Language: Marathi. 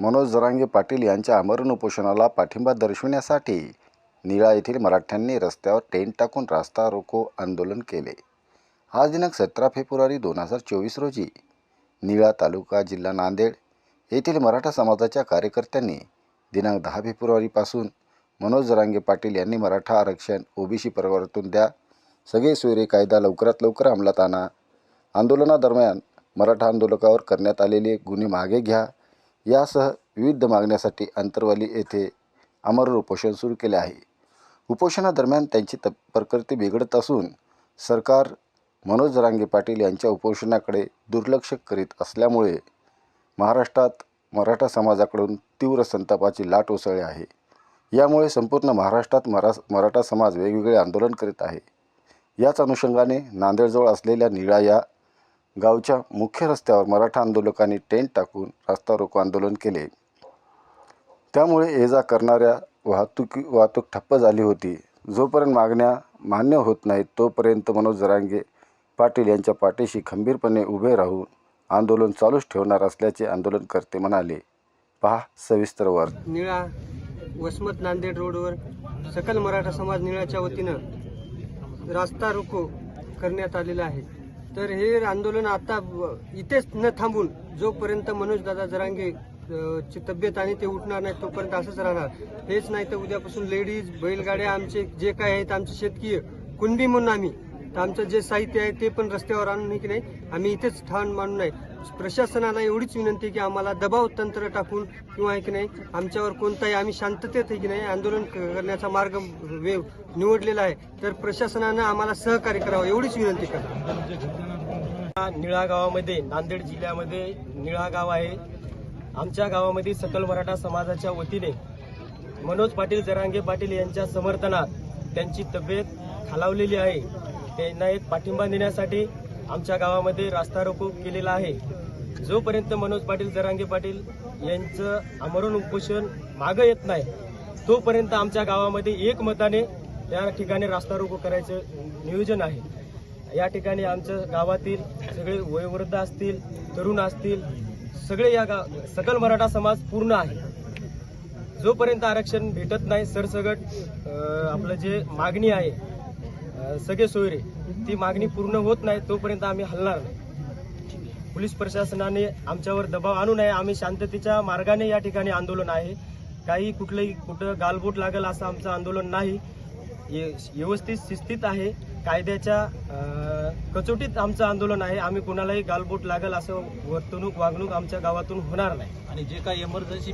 मनोज जरांगे पाटील यांच्या आमरण उपोषणाला पाठिंबा दर्शविण्यासाठी निळा येथील मराठ्यांनी रस्त्यावर टेंट टाकून रास्ता रोको आंदोलन केले. आज दिनांक सतरा फेब्रुवारी दोन हजार चोवीस रोजी निळा तालुका जिल्हा नांदेड येथील मराठा समाजाच्या कार्यकर्त्यांनी दिनांक दहा फेब्रुवारीपासून मनोज जरांगे पाटील यांनी मराठा आरक्षण ओबीसी परवर्तून द्या सगळे सोयरे कायदा लवकरात लवकर अंमलात आणा आंदोलनादरम्यान मराठा आंदोलकावर करण्यात आलेले गुन्हे मागे घ्या यासह विविध मागण्यासाठी अंतरवाली येथे अमर उपोषण सुरू केले आहे. उपोषणादरम्यान त्यांची तब प्रकृती बिघडत असून सरकार मनोज रांगे पाटील यांच्या उपोषणाकडे दुर्लक्ष करीत असल्यामुळे महाराष्ट्रात मराठा समाजाकडून तीव्र संतापाची लाट उसळली आहे. यामुळे संपूर्ण महाराष्ट्रात मरा मराठा समाज वेगवेगळे आंदोलन करीत आहे. याच अनुषंगाने नांदेडजवळ असलेल्या निळा या गावच्या मुख्य रस्त्यावर मराठा आंदोलकांनी टेंट टाकून रास्ता रोको आंदोलन केले. त्यामुळे ये जा करणाऱ्या वाहतुकी वाहतूक ठप्प झाली होती. जोपर्यंत मागण्या मान्य होत नाहीत तोपर्यंत मनोज जरांगे पाटील यांच्या पाठीशी खंबीरपणे उभे राहून आंदोलन चालूच ठेवणार असल्याचे आंदोलनकर्ते म्हणाले. पहा सविस्तर वर निळा वसमत नांदेड रोडवर सकल मराठा समाज निळाच्या वतीनं रास्ता रोको करण्यात आलेला आहे. तर हे आंदोलन आता इथेच न थांबून जोपर्यंत मनोज दादा जरांगे ची तब्येत आणि ते उठणार नाही तोपर्यंत असंच राहणार. हेच नाही तर उद्यापासून लेडीज बैलगाड्या आमचे जे काय आहेत आमचे शेतकीय कुणबी म्हणून आम्ही तर आमचं जे साहित्य आहे ते पण रस्त्यावर आणून की नाही आम्ही इथेच ठाण मानून नाही प्रशासनाला एवढीच विनंती की आम्हाला दबाव तंत्र टाकून किंवा आहे की नाही आमच्यावर कोणताही आम्ही शांततेत आहे की नाही आंदोलन करण्याचा मार्ग वेव निवडलेला आहे. तर प्रशासनानं आम्हाला सहकार्य करावं एवढीच विनंती करा निळा गावामध्ये नांदेड जिल्ह्यामध्ये निळा गाव आहे. आमच्या गावामध्ये सकल मराठा समाजाच्या वतीने मनोज पाटील जरांगे पाटील यांच्या समर्थनात त्यांची तब्येत खालावलेली आहे. त्यांना एक पाठिंबा देण्यासाठी आमच्या गावामध्ये रास्ता रोको केलेला आहे. जोपर्यंत मनोज पाटील जरांगे पाटील यांचं आमरण उपोषण मागं येत नाही तोपर्यंत आमच्या गावामध्ये एकमताने या ठिकाणी रास्ता रोको करायचं नियोजन आहे. या ठिकाणी आमच्या गावातील सगळे वयोवृद्ध असतील तरुण असतील सगळे या गाव सकल मराठा समाज पूर्ण आहे. जोपर्यंत आरक्षण भेटत नाही सरसगट आपलं जे मागणी आहे सगळे सोयरे ती मागणी पूर्ण होत नाही तोपर्यंत आम्ही हलणार नाही. पोलीस प्रशासनाने आमच्यावर दबाव आणू नये. आम्ही शांततेच्या मार्गाने या ठिकाणी आंदोलन आहे. काही कुठलंही कुठं गालबोट लागेल असं आमचं आंदोलन नाही. व्यवस्थित शिस्तीत आहे. कायद्याच्या कचोटीत आमचं आंदोलन आहे. आम्ही कोणालाही गालबोट लागेल असं वर्तणूक वागणूक आमच्या गावातून होणार नाही. आणि जे काही इमर्जन्सी